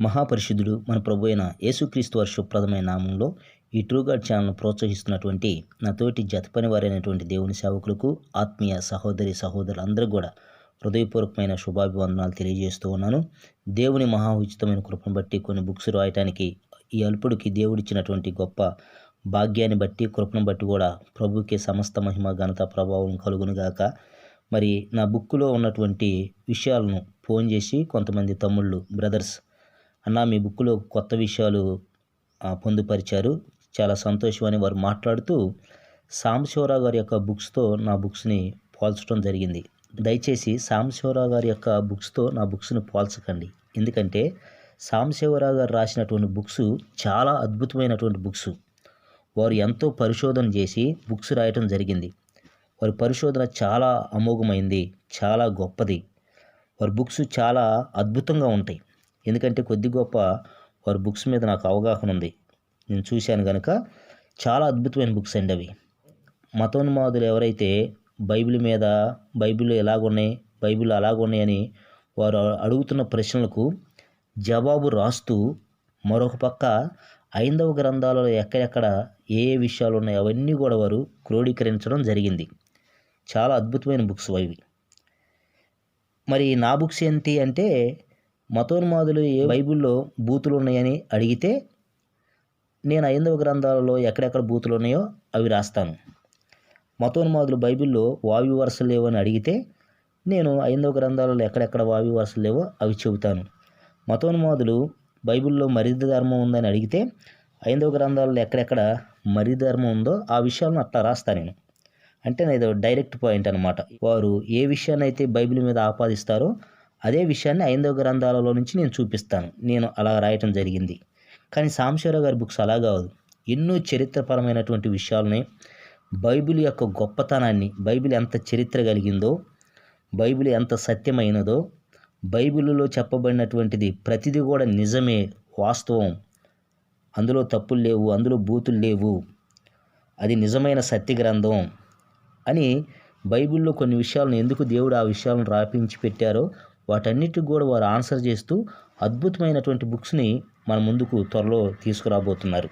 మహాపరిషుద్ధుడు మన ప్రభు అయిన యేసుక్రీస్తు వారి నామంలో ఈ ట్రూగార్డ్ ఛానల్ను ప్రోత్సహిస్తున్నటువంటి నా తోటి జతపని వారైనటువంటి దేవుని సేవకులకు ఆత్మీయ సహోదరి సహోదరులందరూ కూడా హృదయపూర్వకమైన శుభాభివందనాలు తెలియజేస్తూ ఉన్నాను. దేవుని మహా ఉచితమైన కృపను బట్టి కొన్ని బుక్స్ రాయటానికి ఈ అల్పుడికి దేవుడిచ్చినటువంటి గొప్ప భాగ్యాన్ని బట్టి కృపను బట్టి కూడా ప్రభుకి సమస్త మహిమ ఘనత ప్రభావం కలుగునుగాక మరి నా బుక్కులో ఉన్నటువంటి విషయాలను ఫోన్ చేసి కొంతమంది తమ్ముళ్ళు బ్రదర్స్ అన్న మీ బుక్లో కొత్త విషయాలు పొందుపరిచారు. చాలా సంతోషం అని వారు మాట్లాడుతూ సాంబశివరావు గారి యొక్క బుక్స్తో నా బుక్స్ని పోల్చడం జరిగింది. దయచేసి సాంబశివరావు గారి యొక్క బుక్స్తో నా బుక్స్ని పోల్చకండి. ఎందుకంటే సాంబశివరావు గారు రాసినటువంటి బుక్స్ చాలా అద్భుతమైనటువంటి బుక్స్. వారు ఎంతో పరిశోధన చేసి బుక్స్ రాయటం జరిగింది. వారి పరిశోధన చాలా అమోఘమైంది చాలా గొప్పది. వారి బుక్స్ చాలా అద్భుతంగా ఉంటాయి. ఎందుకంటే కొద్ది గొప్ప వారి బుక్స్ మీద నాకు అవగాహన ఉంది. నేను చూశాను కనుక చాలా అద్భుతమైన బుక్స్ అండి అవి. మతోన్మాదులు ఎవరైతే బైబిల్ మీద బైబిల్ ఎలాగున్నాయి బైబిల్ అలాగున్నాయని వారు అడుగుతున్న ప్రశ్నలకు జవాబు రాస్తూ మరొక పక్క ఐందవ గ్రంథాలలో ఎక్కడెక్కడ ఏ ఏ విషయాలు ఉన్నాయి అవన్నీ కూడా వారు క్రోడీకరించడం జరిగింది. చాలా అద్భుతమైన బుక్స్ అవి. మరి నా బుక్స్ ఏంటి అంటే మతోన్మాదులు ఏ బైబిల్లో బూతులు ఉన్నాయని అడిగితే నేను ఐదవ గ్రంథాలలో ఎక్కడెక్కడ బూతులు ఉన్నాయో అవి రాస్తాను. మతోన్మాదులు బైబిల్లో వావి వరుసలు లేవని అడిగితే నేను ఐదవ గ్రంథాలలో ఎక్కడెక్కడ వావి వరుసలు లేవో అవి చెబుతాను. మతోన్మాదులు బైబిల్లో మరిది ధర్మం ఉందని అడిగితే ఐదవ గ్రంథాలలో ఎక్కడెక్కడ మరిది ధర్మం ఉందో ఆ విషయాలను అట్లా రాస్తాను నేను. అంటే ఇది డైరెక్ట్ పాయింట్ అనమాట వారు ఏ విషయాన్ని అయితే బైబిల్ మీద ఆపాదిస్తారో అదే విషయాన్ని ఐదవ గ్రంథాలలో నుంచి నేను చూపిస్తాను. నేను అలా రాయటం జరిగింది. కానీ సాంబశివరావు గారి బుక్స్ అలా కాదు. ఎన్నో చరిత్రపరమైనటువంటి విషయాలని బైబిల్ యొక్క గొప్పతనాన్ని బైబిల్ ఎంత చరిత్ర కలిగిందో బైబిల్ ఎంత సత్యమైనదో బైబిల్లో చెప్పబడినటువంటిది ప్రతిదీ కూడా నిజమే వాస్తవం. అందులో తప్పులు లేవు అందులో బూతులు లేవు. అది నిజమైన సత్య గ్రంథం అని బైబిల్లో కొన్ని విషయాలను ఎందుకు దేవుడు ఆ విషయాలను రాపించి పెట్టారో వాటన్నిటికి కూడా వారు ఆన్సర్ చేస్తూ అద్భుతమైనటువంటి బుక్స్ని మన ముందుకు త్వరలో తీసుకురాబోతున్నారు.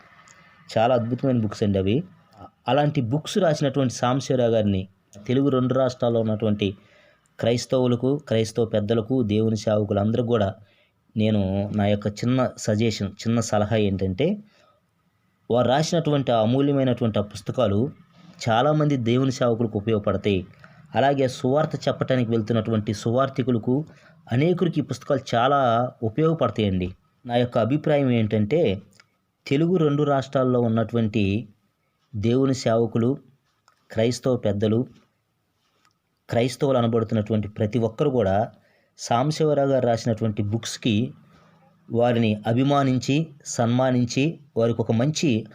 చాలా అద్భుతమైన బుక్స్ అండి అవి. అలాంటి బుక్స్ రాసినటువంటి సాంశివరావు గారిని తెలుగు రెండు రాష్ట్రాల్లో ఉన్నటువంటి క్రైస్తవులకు క్రైస్తవ పెద్దలకు దేవుని సేవకులందరూ కూడా నేను నా యొక్క చిన్న సజెషన్ చిన్న సలహా ఏంటంటే వారు రాసినటువంటి అమూల్యమైనటువంటి ఆ పుస్తకాలు చాలామంది దేవుని సేవకులకు ఉపయోగపడతాయి. అలాగే సువార్త చెప్పటానికి వెళ్తున్నటువంటి సువార్థికులకు అనేకులకి ఈ పుస్తకాలు చాలా ఉపయోగపడతాయండి. నా యొక్క అభిప్రాయం ఏంటంటే తెలుగు రెండు రాష్ట్రాల్లో ఉన్నటువంటి దేవుని సేవకులు క్రైస్తవ పెద్దలు క్రైస్తవులు అనబడుతున్నటువంటి ప్రతి ఒక్కరు కూడా సాంబశివరావు గారు రాసినటువంటి బుక్స్కి వారిని అభిమానించి సన్మానించి వారికి ఒక మంచి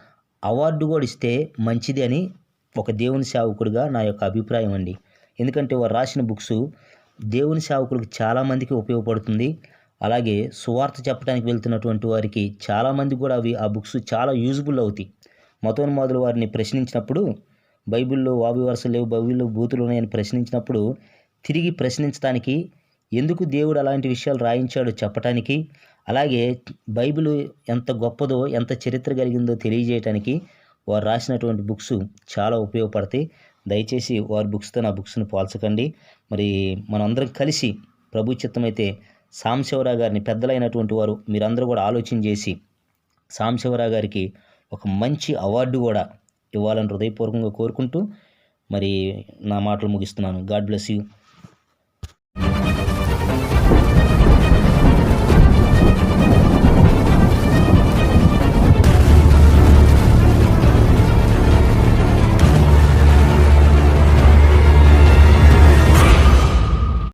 అవార్డు కూడా ఇస్తే మంచిది అని ఒక దేవుని సేవకుడిగా నా యొక్క అభిప్రాయం అండి. ఎందుకంటే వారు రాసిన బుక్స్ దేవుని సేవకులకు చాలామందికి ఉపయోగపడుతుంది. అలాగే సువార్త చెప్పడానికి వెళ్తున్నటువంటి వారికి చాలామంది కూడా అవి ఆ బుక్స్ చాలా యూజ్ఫుల్ అవుతాయి. మతోన్మాదులు వారిని ప్రశ్నించినప్పుడు బైబిల్లో వావి వరుసలు లేవు బైబిల్లో బూతులు ఉన్నాయని ప్రశ్నించినప్పుడు తిరిగి ప్రశ్నించడానికి ఎందుకు దేవుడు అలాంటి విషయాలు రాయించాడో చెప్పటానికి అలాగే బైబిల్ ఎంత గొప్పదో ఎంత చరిత్ర కలిగిందో తెలియజేయటానికి వారు రాసినటువంటి బుక్స్ చాలా ఉపయోగపడతాయి. దయచేసి వారి బుక్స్తో నా బుక్స్ని పోల్చకండి. మరి మనందరం కలిసి ప్రభు చిత్తమైతే సాంశివరావు గారిని పెద్దలైనటువంటి వారు మీరందరూ కూడా ఆలోచన చేసి సాంశివరావు గారికి ఒక మంచి అవార్డు కూడా ఇవ్వాలని హృదయపూర్వకంగా కోరుకుంటూ మరి నా మాటలు ముగిస్తున్నాను. God bless you.